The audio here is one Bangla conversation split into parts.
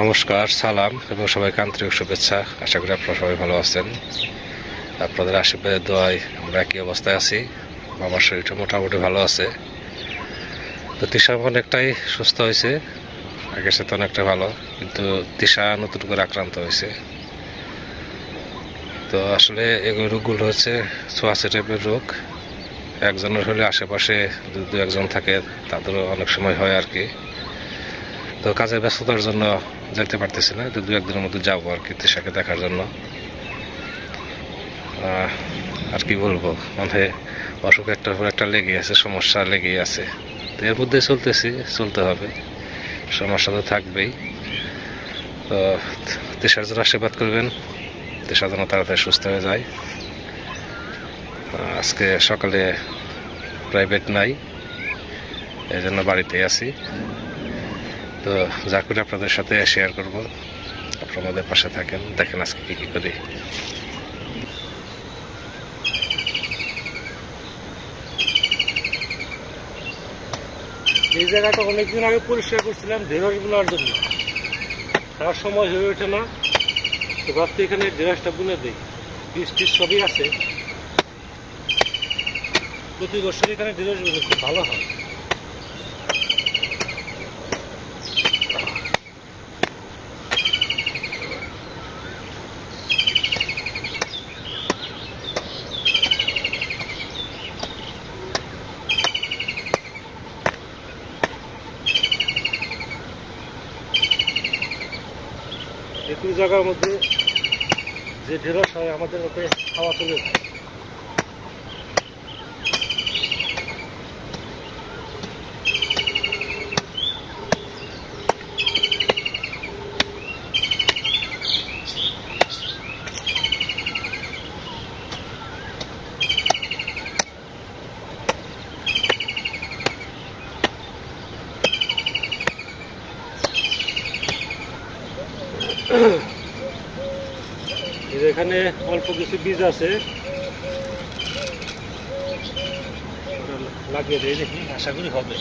নমস্কার, সালাম এবং সবাইকে আন্তরিক শুভেচ্ছা। আশা করি আপনারা সবাই ভালো আছেন। আপনাদের আশীর্বাদের দোয়ায় আমরা একই অবস্থায় আছি। আমার শরীরটা মোটামুটি ভালো আছে। তো তৃষা অনেকটাই সুস্থ হয়েছে। আগের সাথে অনেকটা ভালো, কিন্তু তৃষা নতুন করে আক্রান্ত হয়েছে। তো আসলে এগুলো রোগগুলো হচ্ছে ছোঁয়াশে টাইপের রোগ। একজনের হলে আশেপাশে দু, একজন থাকে, তাদেরও অনেক সময় হয় আর কি। তো কাজের ব্যস্ততার জন্য যেতে পারতেছি না, তো দু একদিনের মধ্যে যাব আর কি তৃষাকে দেখার জন্য। আর কি বলব মানে অসুখ একটার পর একটা লেগে আছে, সমস্যা লেগেই আছে। তো এর মধ্যে চলতেছি, চলতে হবে। সমস্যা তো থাকবেই। তো তৃষার জন্য আশীর্বাদ করবেন। তৃষা জন্য তাড়াতাড়ি সুস্থ হয়ে যায়। আজকে সকালে প্রাইভেট নাই, এই জন্য বাড়িতেই আছি। তো যা করে আপনাদের সাথে শেয়ার করব। আপনারা আমাদের পাশে থাকেন, দেখেন আজকে কি কি করি। এই জায়গাটা অনেকদিন আগে পরিষ্কার করছিলাম ঢেঁড়সগুলোর জন্য। তার সময় হয়ে ওঠে না। তো ভাবছি এখানে ঢেঁড়সটা বুনে দিই। বীজ টিজ সবই আছে। প্রতি বছর এখানে ঢেঁড়স বুনে খুব ভালো হয় একটু জায়গার মধ্যে যে ঢেঁড়স হয় আমাদের ওকে খাওয়া চলে যায়। এই যে এখানে অল্প কিছু বীজ আছে। লাগিয়ে দেয় দেখি আশা করি হবে।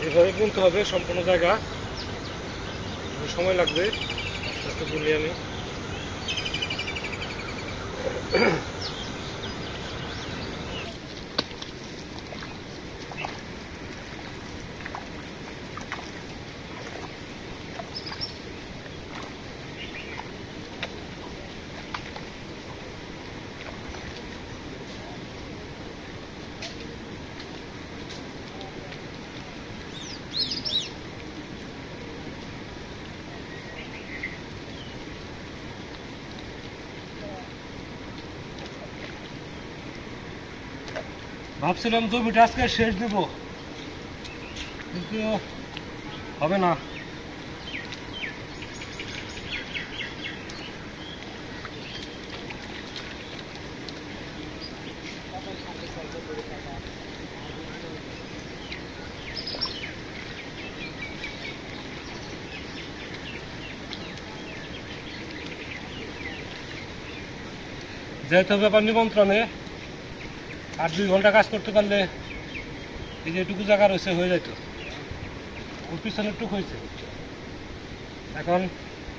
এভাবে বুনতে হবে সম্পূর্ণ জায়গা। সময় লাগবে। আস্তে আস্তে বুনি আমি। ভাবছিলাম জমিটা আজকে শেষ দেব কিন্তু হবে না। যেহেতু ব্যাপার নিমন্ত্রণে আর দুই ঘণ্টা কাজ করতে পারলে এই যে এটুকু জায়গা রয়েছে, হয়ে যাইতো। ওর টুক হয়েছে। এখন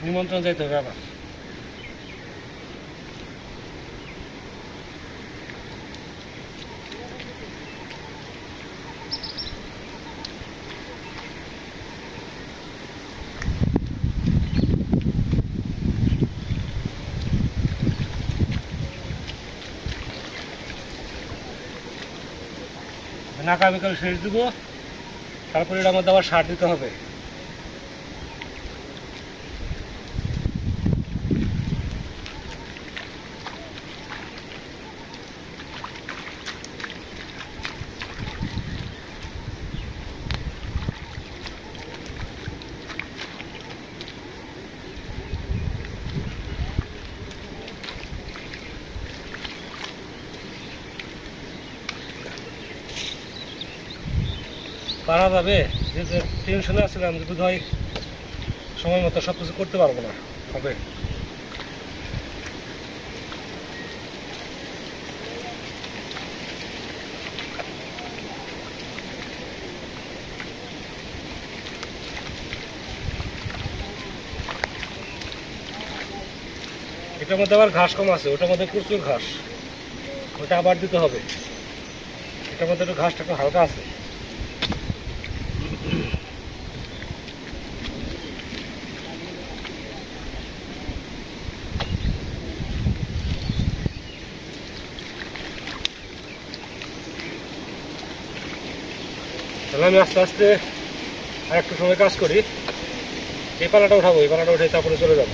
নিমন্ত্রণ যাইতে হবে আবার। নাকা বিকাল শেষ দেবো। তারপরে এটার মধ্যে আবার সার দিতে হবে। পারা যাবে যে টেনশনে আসছিলাম যে বোধহয় সময় মতো সব কিছু করতে পারব না, হবে। এটার মধ্যে আবার ঘাস কম আছে, ওটার মধ্যে প্রচুর ঘাস। ওটা আবার দিতে হবে। এটার মধ্যে একটু ঘাসটা একটু হালকা আছে। আমি আস্তে আস্তে আর একটু সময় কাজ করি। এই পালাটা উঠাবো, এই পালাটা উঠে তারপরে চলে যাব।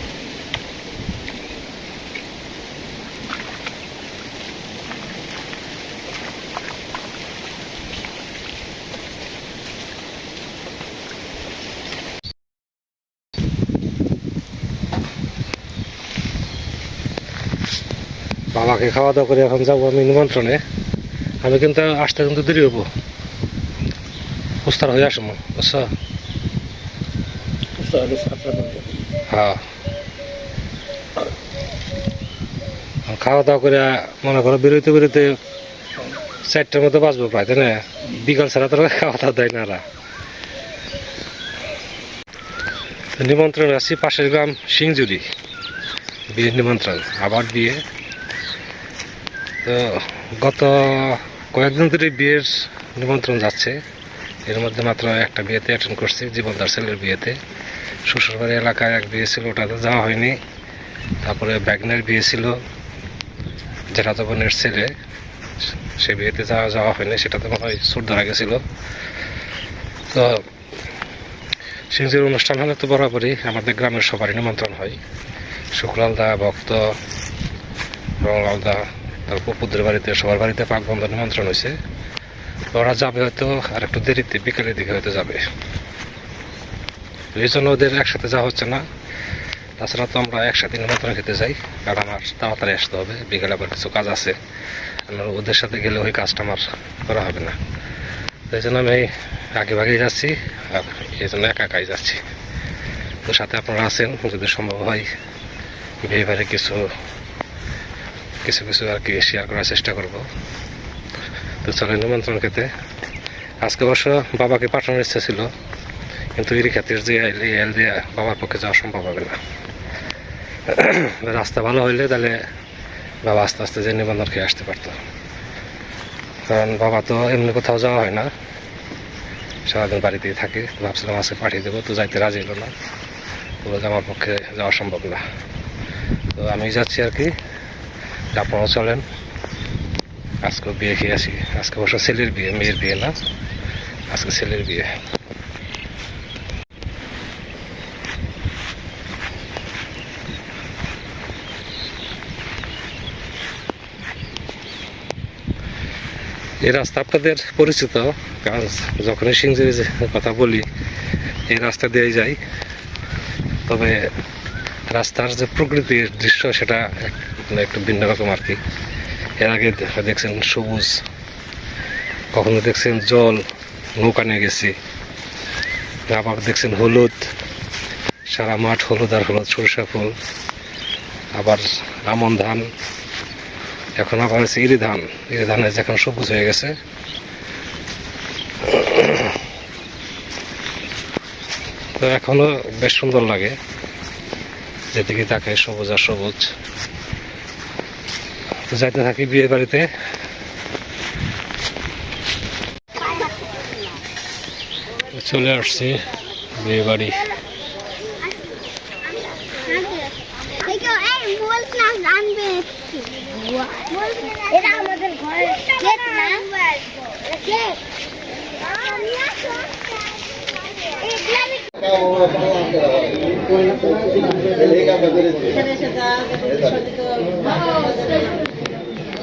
বাবাকে খাওয়া দাওয়া করে এখন যাব আমি নিমন্ত্রণে। আমি কিন্তু আসতে কিন্তু দেরি হব উস্তার হয়ে আসব বুঝছ হ্যাঁ খাওয়া দাওয়া করে মনে করো বেরোইতে বেরোতে চারটার মতো বাঁচবো প্রায় তাই না বিকাল ছাড়া তো খাওয়া দাওয়া দেয় না। তো নিমন্ত্রণ আছি পাশের গ্রাম সিংজুরি বিয়ের নিমন্ত্রণ আবার বিয়ে তো গত কয়েকদিন ধরে বিয়ের নিমন্ত্রণ যাচ্ছে এর মধ্যে মাত্র একটা বিয়েতে অ্যাটেন্ড করছি, জীবনদার ছেলের বিয়েতে। শ্বশুরবাড়ি এলাকায় এক বিয়ে ছিল, ওটাতে যাওয়া হয়নি। তারপরে ব্যাগনের বিয়ে ছিল। জেঠাতো বোনের ছেলে, সে বিয়েতে যাওয়া যাওয়া হয়নি সেটাতে মনে হয় সুর ধরা গেছিল তো সিংজির অনুষ্ঠান হলে তো বরাবরই আমাদের গ্রামের সবারই নিমন্ত্রণ হয়। শুক্লালদা, ভক্ত, রংলালদা, তারপর পপুদের বাড়িতে, সবার বাড়িতে পাক বন্ধ নিমন্ত্রণ হয়েছে। ওরা যাবে হয়তো আর একটু দেরিতে, বিকেলের দিকে হয়তো যাবে। এই জন্য ওদের একসাথে যাওয়া হচ্ছে না। তাছাড়া তো আমরা একসাথে নিমন্ত্রণ খেতে যাই, কারণ আমার তাড়াতাড়ি আসতে হবে, বিকেলে আবার কিছু কাজ আছে। আমার ওদের সাথে গেলে ওই কাজটা আমার করা হবে না। এই জন্য আমি আগে ভাগেই যাচ্ছি, আর এই জন্য একা একাই যাচ্ছি। তো সাথে আপনারা আছেন, যদি সম্ভব হয় বিয়ে কিছু কিছু কিছু আর কি শেয়ার করার চেষ্টা করব। তো চলে নিমন্ত্রণ খেতে আজকে অবশ্য বাবাকে পাঠানোর ইচ্ছা ছিল, কিন্তু ইরি খাতির যে এল দিয়ে বাবার পক্ষে যাওয়া সম্ভব হবে না। রাস্তা ভালো হইলে তাহলে বাবা আস্তে আস্তে যে নিবন্ধন খেয়ে আসতে পারতো। কারণ বাবা তো এমনি কোথাও যাওয়া হয় না। সারাদিন বাড়িতেই থাকে, ভাবছিলাম আজকে পাঠিয়ে দেবো, তো যাইতে রাজি হলো না। বলে আমার পক্ষে যাওয়া সম্ভব না। তো আমি যাচ্ছি আর কি আপনারাও চলেন। আজকে বিয়ে খেয়ে আসি। আজকে অবশ্য ছেলের বিয়ে, মেয়ের বিয়ে না। আজকে ছেলের বিয়ে। এই রাস্তা আপনাদের পরিচিত, কারণ যখনই সিংজির কথা বলি, এই রাস্তা দিয়েই যাই। তবে রাস্তার যে প্রকৃতির দৃশ্য, সেটা মানে একটু ভিন্ন রকম আর কি। এর আগে দেখছেন সবুজ, কখনো দেখছেন জল, নৌকা নিয়ে গেছি। আবার দেখছেন হলুদ, সারা মাঠ হলুদ আর হলুদ, সরিষা ফুল। আবার আমন ধান, এখন আবার হচ্ছে ইরি ধান ইরি ধানের এখন সবুজ হয়ে গেছে। তো এখনও বেশ সুন্দর লাগে, যেদিকে তাকে সবুজ আর সবুজ। তো যাইতে থাকি বিয়ে বাড়িতে চলে আসছি বিয়ে বাড়ি দেখো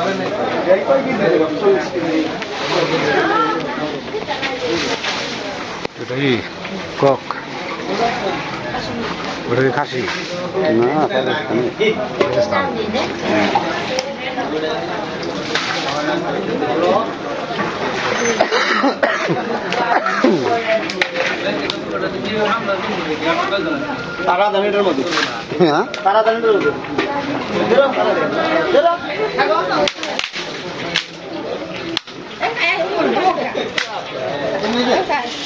এটা আমাদের ঘরের গেট না গেট ওজনের যা ওজন করাই না এটাই কক ওটা কি খাসি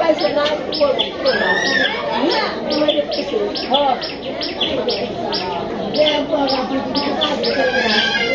পাকিস্তান। তারা দানিটার মধ্যে হ্যাঁ তারা দানিটার মধ্যে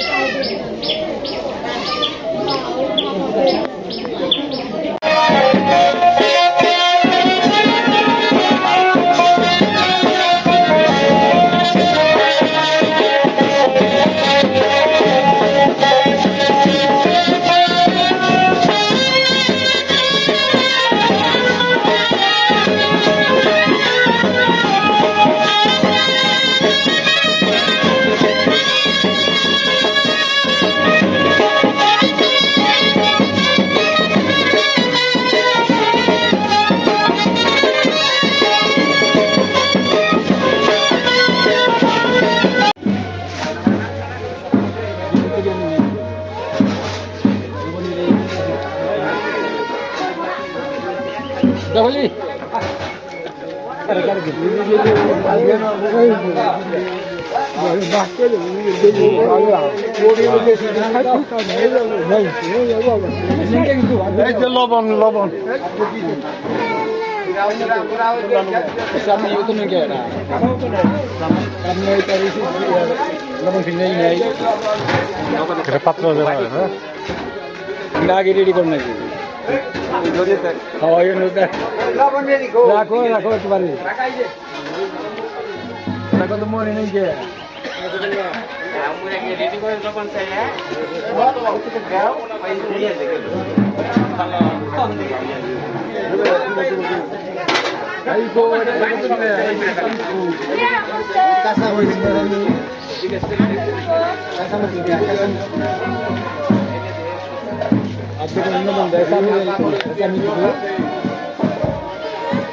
লবণ লবণ এটা পাত্র দেওয়া হ্যাঁ আগে রেডি করে নাকি রাখো রাখো একটু পারি রাখো তো মনে নেই যে কাঁচা হয়েছিল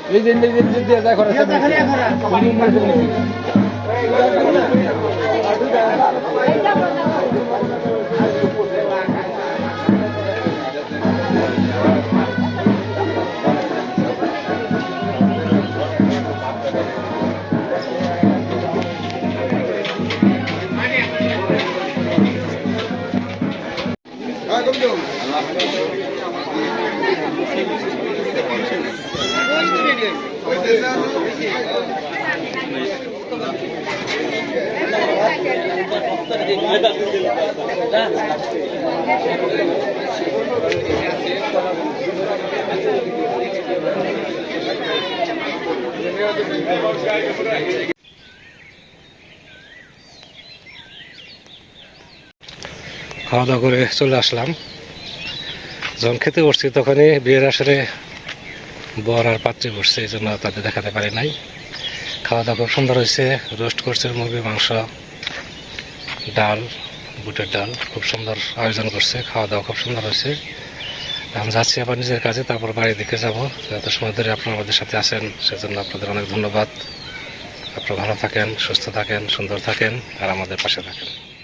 এই যে যে দিয়ে দেখা খাওয়া দাওয়া করে চলে আসলাম। যখন খেতে বসছি, তখনই বিয়ের আসরে বর আর পাত্রী বসছে, এই জন্য তাদের দেখাতে পারি নাই। খাওয়া দাওয়া খুব সুন্দর হয়েছে, রোস্ট করছে, মুরগির মাংস, ডাল, বুটের ডাল, খুব সুন্দর আয়োজন করছে খাওয়া দাওয়া খুব সুন্দর হয়েছে। আমি যাচ্ছি আবার নিজের কাজে, তারপর বাড়ির দিকে যাব। এত সময় ধরে আপনারা আমাদের সাথে আছেন, সেজন্য আপনাদের অনেক ধন্যবাদ। আপনারা ভালো থাকেন, সুস্থ থাকেন, সুন্দর থাকেন, আর আমাদের পাশে থাকেন।